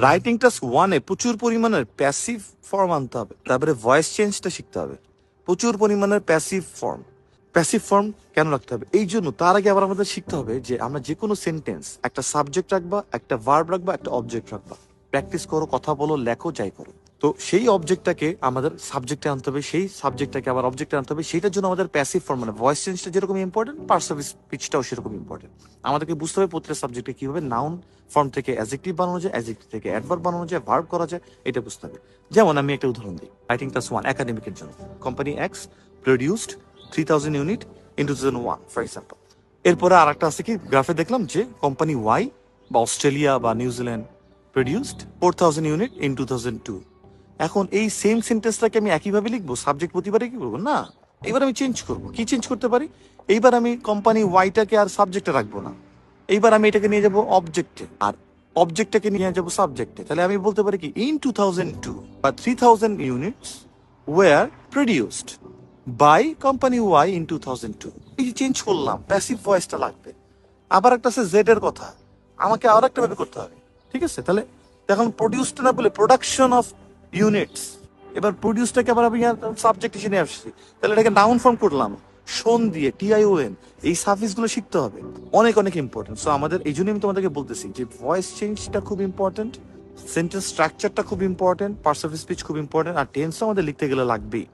Writing task ওয়ানে প্রচুর পরিমাণের প্যাসিভ ফর্ম আনতে হবে। তারপরে ভয়েস চেঞ্জটা শিখতে হবে। প্রচুর পরিমাণের প্যাসিভ ফর্ম প্যাসিভ ফর্ম কেন রাখতে হবে? এই জন্য তার আগে আবার আমাদের শিখতে হবে যে আমরা যে কোনো সেন্টেন্স একটা সাবজেক্ট রাখবা, একটা ভার্ব রাখবা, একটা অবজেক্ট রাখবা। প্র্যাকটিস করো, কথা বলো, লেখো, যাই করো। তো সেই অবজেক্টটাকে আমাদের সাবজেক্টে আনতে হবে, সেই সাবজেক্টটাকে আবার অবজেক্টে আনতে হবে সেটার জন্য আমাদের প্যাসিভ ফর্ম মানে ভয়েস চেঞ্জটা যেরকম ইম্পর্টেন্ট পার্টস অফ স্পিচটাও সেরকম ইম্পর্টেন্ট আমাদেরকে বুঝতে হবে প্রত্যেকটা সাবজেক্টে কীভাবে নাউন ফর্ম থেকে অ্যাজেক্টিভ বানানো যায় অ্যাজেক্টিভ থেকে অ্যাডভার্ব বানানো যায় ভার্ব করা যায়, এটা বুঝতে হবে। যেমন আমি একটা উদাহরণ দিই রাইটিং ক্লাস ওয়ান একাডেমিকের জন্য। Company X produced three thousand unit in two thousand one for example এরপরে আর একটা আছে কি গ্রাফে দেখলাম যে কোম্পানি ওয়াই বা অস্ট্রেলিয়া বা New Zealand produced four thousand unit in two thousand two এখন এই সেম সেন্টেন্সটাকে আমি একইভাবে লিখব? সাবজেক্ট প্রতিবারে কি করব? না। এবার আমি চেঞ্জ করব। কি চেঞ্জ করতে পারি? এইবার আমি কোম্পানি ওয়াইটাকে আর সাবজেক্টে রাখব না। এইবার আমি এটাকে নিয়ে যাব অবজেক্টে আর অবজেক্টটাকে নিয়ে যাব সাবজেক্টে তাহলে আমি বলতে পারি কি? ইন টু থাউজেন্ড টু বা three thousand units were produced by company Y in two thousand two এই যে চেঞ্জ করলাম প্যাসিভ ভয়েসটা লাগবে। আবার একটা আছে জেড এর কথা। আমাকে আর একটা ভাবে করতে হবে। ঠিক আছে? তাহলে এখন প্রডিউসড না বলে প্রোডাকশন অফ ইউনিটস এবার প্রডিউসটাকে আবার আমি সাবজেক্ট হিসেবে নিয়ে আসছি। তাহলে এটাকে নাউন ফর্ম করলাম। সোন দিয়ে টিআইওএন এই সার্ভিসগুলো শিখতে হবে। অনেক অনেক ইম্পর্টেন্ট সো আমাদের, এই জন্যই আমি তোমাদেরকে বলতেছি যে ভয়েস চেঞ্জটা খুব ইম্পর্টেন্ট সেন্টেন্স স্ট্রাকচারটা খুব ইম্পর্টেন্ট পার্স অফ স্পিচ খুব ইম্পর্টেন্ট আর টেন্সও আমাদের লিখতে গেলে লাগবেই।